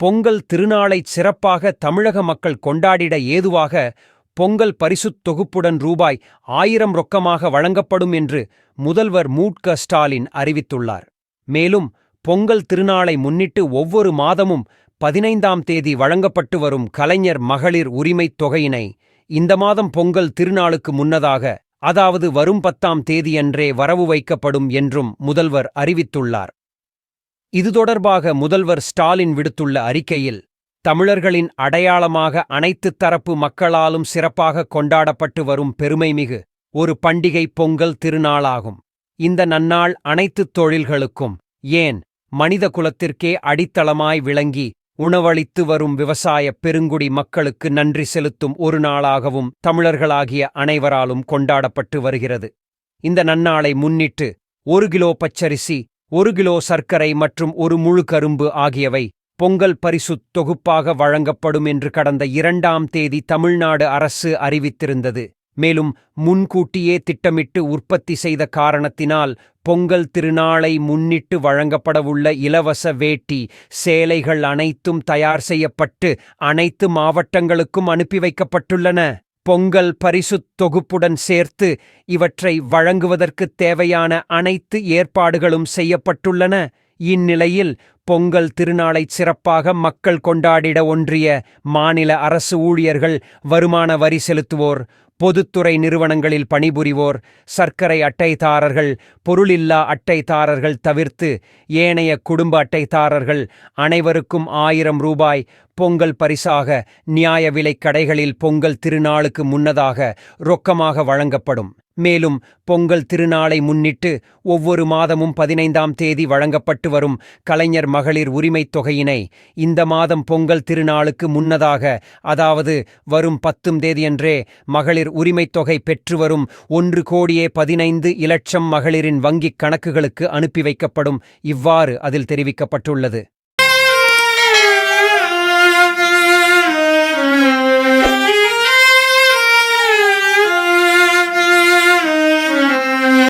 பொங்கல் திருநாளை சிறப்பாக தமிழக மக்கள் கொண்டாடிட ஏதுவாக பொங்கல் பரிசுத் தொகுப்புடன் ரூபாய் ஆயிரம் ரொக்கமாக வழங்கப்படும் என்று முதல்வர் மூட்க ஸ்டாலின் அறிவித்துள்ளார். மேலும் பொங்கல் திருநாளை முன்னிட்டு ஒவ்வொரு மாதமும் பதினைந்தாம் தேதி வழங்கப்பட்டு வரும் கலைஞர் மகளிர் உரிமைத் தொகையினை இந்த மாதம் பொங்கல் திருநாளுக்கு முன்னதாக அதாவது வரும் பத்தாம் தேதியன்றே வரவு வைக்கப்படும் என்றும் முதல்வர் அறிவித்துள்ளார். இது தொடர்பாக முதல்வர் ஸ்டாலின் விடுத்துள்ள அறிக்கையில் தமிழர்களின் அடையாளமாக அனைத்து தரப்பு மக்களாலும் சிறப்பாக கொண்டாடப்பட்டு வரும் பெருமைமிகு ஒரு பண்டிகை பொங்கல் திருநாளாகும். இந்த நன்னாள் அனைத்து தொழில்களுக்கும் ஏன் மனித குலத்திற்கே அடித்தளமாய் விளங்கி உணவளித்து வரும் விவசாய பெருங்குடி மக்களுக்கு நன்றி செலுத்தும் ஒரு நாளாகவும் தமிழர்களாகிய அனைவராலும் கொண்டாடப்பட்டு வருகிறது. இந்த நன்னாளை முன்னிட்டு ஒரு கிலோ பச்சரிசி ஒரு கிலோ சர்க்கரை மற்றும் ஒரு முழு கரும்பு ஆகியவை பொங்கல் பரிசுத் தொகுப்பாக வழங்கப்படும் என்று கடந்த இரண்டாம் தேதி தமிழ்நாடு அரசு அறிவித்திருந்தது. மேலும் முன்கூட்டியே திட்டமிட்டு உற்பத்தி செய்த காரணத்தினால் பொங்கல் திருநாளை முன்னிட்டு வழங்கப்படவுள்ள இலவச வேட்டி சேலைகள் அனைத்தும் தயார் செய்யப்பட்டு அனைத்து மாவட்டங்களுக்கும் அனுப்பி வைக்கப்பட்டுள்ளன. பொங்கல் பரிசுத் தொகுப்புடன் சேர்த்து இவற்றை வழங்குவதற்குத் தேவையான அனைத்து ஏற்பாடுகளும் செய்யப்பட்டுள்ளன. இந்நிலையில் பொங்கல் திருநாளை சிறப்பாக மக்கள் கொண்டாடிட ஒன்றிய மாநில அரசு ஊழியர்கள் வருமான வரி செலுத்துவோர் பொதுத்துறை நிறுவனங்களில் பணிபுரிவோர் சர்க்கரை அட்டைதாரர்கள் பொருளில்லா அட்டைதாரர்கள் தவிர்த்து ஏனைய குடும்ப அட்டைதாரர்கள் அனைவருக்கும் ஆயிரம் ரூபாய் பொங்கல் பரிசாக நியாய விலைக் கடைகளில் பொங்கல் திருநாளுக்கு முன்னதாக ரொக்கமாக வழங்கப்படும். மேலும் பொங்கல் திருநாளை முன்னிட்டு ஒவ்வொரு மாதமும் பதினைந்தாம் தேதி வழங்கப்பட்டு வரும் கலைஞர் மகளிர் உரிமைத் தொகையினை இந்த மாதம் பொங்கல் திருநாளுக்கு முன்னதாக அதாவது வரும் பத்தும் தேதியன்றே மகளிர் உரிமைத் தொகை பெற்று வரும் ஒன்று கோடியே பதினைந்து இலட்சம் மகளிரின் வங்கிக் கணக்குகளுக்கு அனுப்பி வைக்கப்படும். இவ்வாறு அதில் தெரிவிக்கப்பட்டுள்ளது.